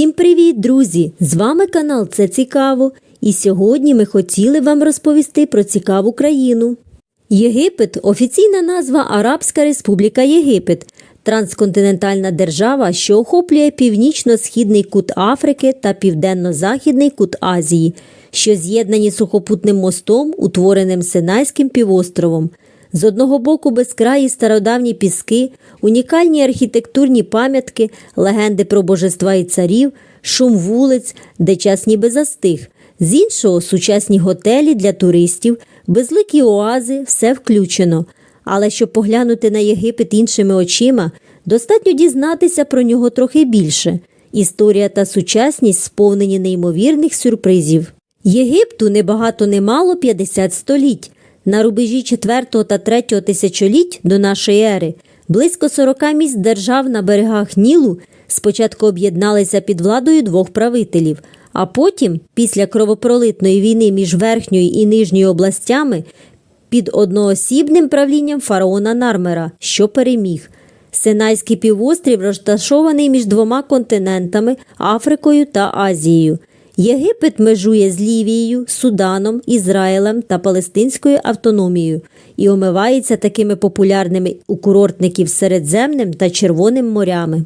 Всім привіт, друзі! З вами канал Це Цікаво. І сьогодні ми хотіли вам розповісти про цікаву країну. Єгипет офіційна назва Арабська Республіка Єгипет, трансконтинентальна держава, що охоплює північно-східний кут Африки та південно-західний кут Азії, що з'єднані сухопутним мостом, утвореним Синайським півостровом. З одного боку безкраї стародавні піски, унікальні архітектурні пам'ятки, легенди про божества і царів, шум вулиць, де час ніби застиг. З іншого сучасні готелі для туристів, безликі оази, все включено. Але щоб поглянути на Єгипет іншими очима, достатньо дізнатися про нього трохи більше. Історія та сучасність сповнені неймовірних сюрпризів. Єгипту небагато не мало 50 століть. На рубежі 4 та 3 тисячоліть до нашої ери близько 40 місць держав на берегах Нілу спочатку об'єдналися під владою двох правителів, а потім, після кровопролитної війни між верхньою і нижньою областями, під одноосібним правлінням фараона Нармера, що переміг. Синайський півострів розташований між двома континентами Африкою та Азією. Єгипет межує з Лівією, Суданом, Ізраїлем та Палестинською автономією і омивається такими популярними у курортників Середземним та Червоним морями.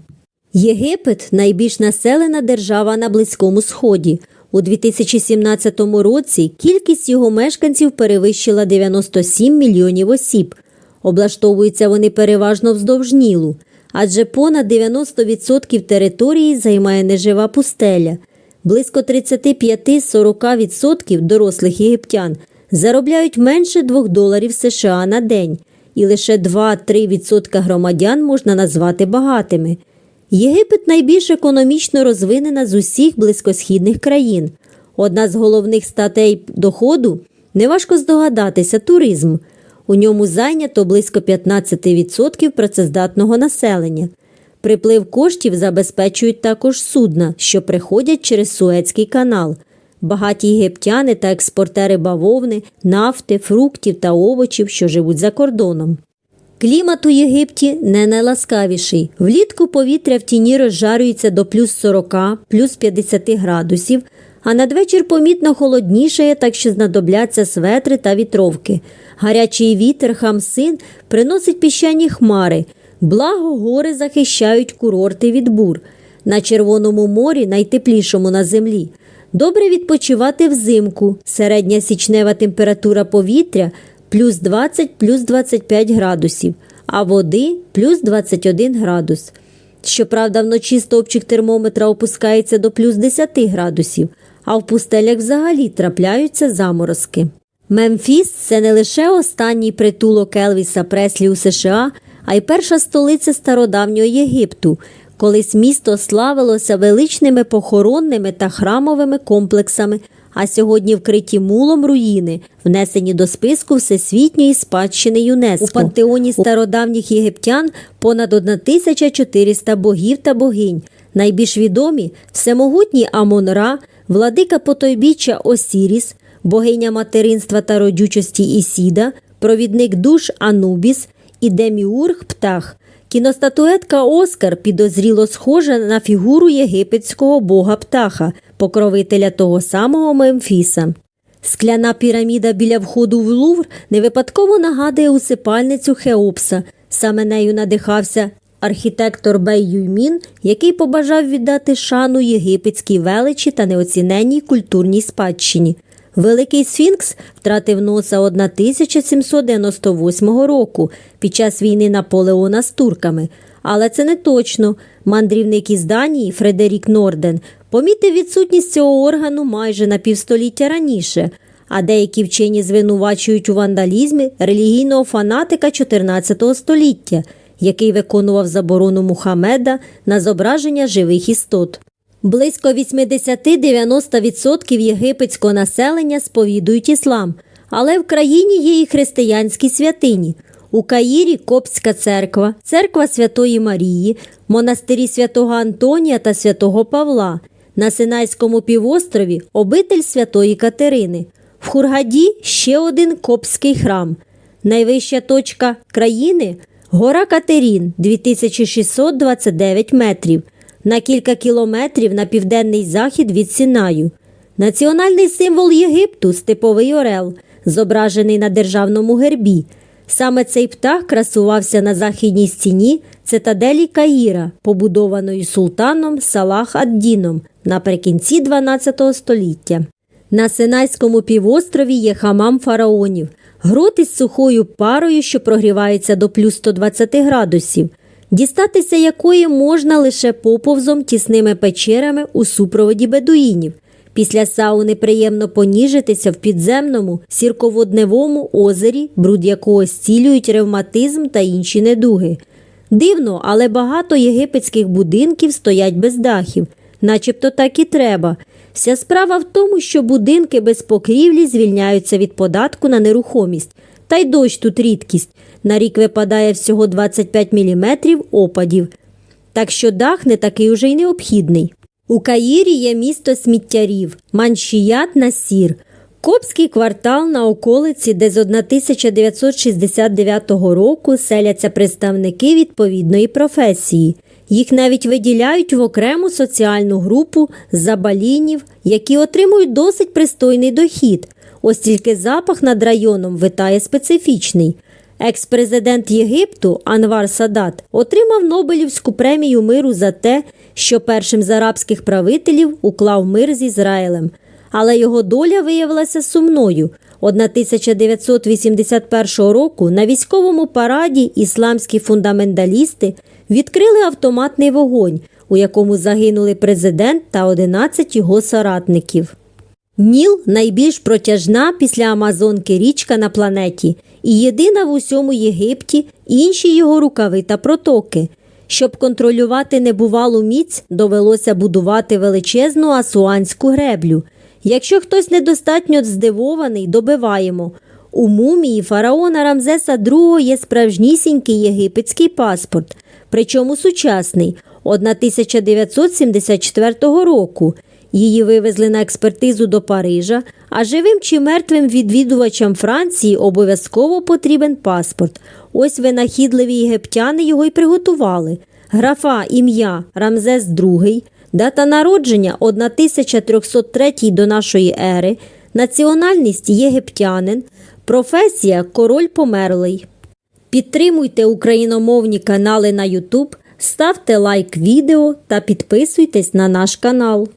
Єгипет найбільш населена держава на Близькому Сході. У 2017 році кількість його мешканців перевищила 97 мільйонів осіб. Облаштовуються вони переважно вздовж Нілу, адже понад 90% території займає нежива пустеля. Близько 35-40% дорослих єгиптян заробляють менше 2 доларів США на день, і лише 2-3% громадян можна назвати багатими. Єгипет найбільш економічно розвинена з усіх близькосхідних країн. Одна з головних статей доходу неважко здогадатися туризм. У ньому зайнято близько 15% працездатного населення. Приплив коштів забезпечують також судна, що приходять через Суецький канал. Багаті єгиптяни та експортери бавовни, нафти, фруктів та овочів, що живуть за кордоном. Клімат у Єгипті не найласкавіший. Влітку повітря в тіні розжарюється до плюс 40, плюс 50 градусів, а надвечір помітно холоднішає, так що знадобляться светри та вітровки. Гарячий вітер хамсин приносить піщані хмари. Благо гори захищають курорти від бур. На Червоному морі, найтеплішому на землі. Добре відпочивати взимку. Середня січнева температура повітря плюс 20 плюс 25 градусів, а води плюс 21 градус. Щоправда, вночі стовпчик термометра опускається до плюс 10 градусів, а в пустелях взагалі трапляються заморозки. Мемфіс це не лише останній притулок Елвіса Преслі у США, а й перша столиця стародавнього Єгипту. Колись місто славилося величними похоронними та храмовими комплексами, а сьогодні вкриті мулом руїни, внесені до списку Всесвітньої спадщини ЮНЕСКО. У пантеоні стародавніх єгиптян понад 1400 богів та богинь. Найбільш відомі всемогутній Амон-Ра, владика потойбіччя Осіріс, богиня материнства та родючості Ісіда, провідник душ Анубіс і Деміург Птах. Кіностатуетка Оскар підозріло схожа на фігуру єгипетського бога птаха, покровителя того самого Мемфіса. Скляна піраміда біля входу в Лувр не випадково нагадує усипальницю Хеопса. Саме нею надихався архітектор Бей Юймін, який побажав віддати шану єгипетській величі та неоціненній культурній спадщині. Великий Сфінкс втратив носа 1798 року під час війни Наполеона з турками. Але це не точно. Мандрівник із Данії Фредерік Норден помітив відсутність цього органу майже на півстоліття раніше, а деякі вчені звинувачують у вандалізмі релігійного фанатика 14 століття, який виконував заборону Мухаммеда на зображення живих істот. Близько 80-90% єгипетського населення сповідують іслам, але в країні є і християнські святині. У Каїрі Копська церква, церква Святої Марії, монастирі святого Антонія та святого Павла, на Синайському півострові обитель Святої Катерини. В Хургаді ще один Копський храм. Найвища точка країни гора Катерін 2629 метрів. На кілька кілометрів на південний захід від Сінаю. Національний символ Єгипту степовий орел, зображений на державному гербі. Саме цей птах красувався на західній стіні цитаделі Каїра, побудованої султаном Салах ад-Діном наприкінці 12 століття. На Синайському півострові є хамам фараонів, грот із сухою парою, що прогрівається до плюс 120 градусів, дістатися якої можна лише поповзом тісними печерами у супроводі бедуїнів. Після сауни приємно поніжитися в підземному сірководневому озері, бруд якого зцілюють ревматизм та інші недуги. Дивно, але багато єгипетських будинків стоять без дахів, начебто так і треба. Вся справа в тому, що будинки без покрівлі звільняються від податку на нерухомість. Та й дощ тут рідкість. На рік випадає всього 25 мм опадів. Так що дах не такий уже й необхідний. У Каїрі є місто сміттярів, Маншіят Насір, Копський квартал на околиці, де з 1969 року селяться представники відповідної професії. Їх навіть виділяють в окрему соціальну групу забалінів, які отримують досить пристойний дохід. Ось тільки запах над районом витає специфічний. Екс-президент Єгипту Анвар Садат отримав Нобелівську премію миру за те, що першим з арабських правителів уклав мир з Ізраїлем. Але його доля виявилася сумною. 1981 року на військовому параді ісламські фундаменталісти відкрили автоматний вогонь, у якому загинули президент та 11 його соратників. Ніл найбільш протяжна після Амазонки річка на планеті і єдина в усьому Єгипті, інші його рукави та протоки. Щоб контролювати небувалу міць, довелося будувати величезну асуанську греблю. Якщо хтось недостатньо здивований, добиваємо. У мумії фараона Рамзеса II є справжнісінький єгипетський паспорт, причому сучасний, 1974 року. Її вивезли на експертизу до Парижа, а живим чи мертвим відвідувачам Франції обов'язково потрібен паспорт. Ось винахідливі єгиптяни його й приготували. Графа ім'я Рамзес II, дата народження 1303 до нашої ери, національність єгиптянин, професія король померлий. Підтримуйте україномовні канали на YouTube, ставте лайк відео та підписуйтесь на наш канал.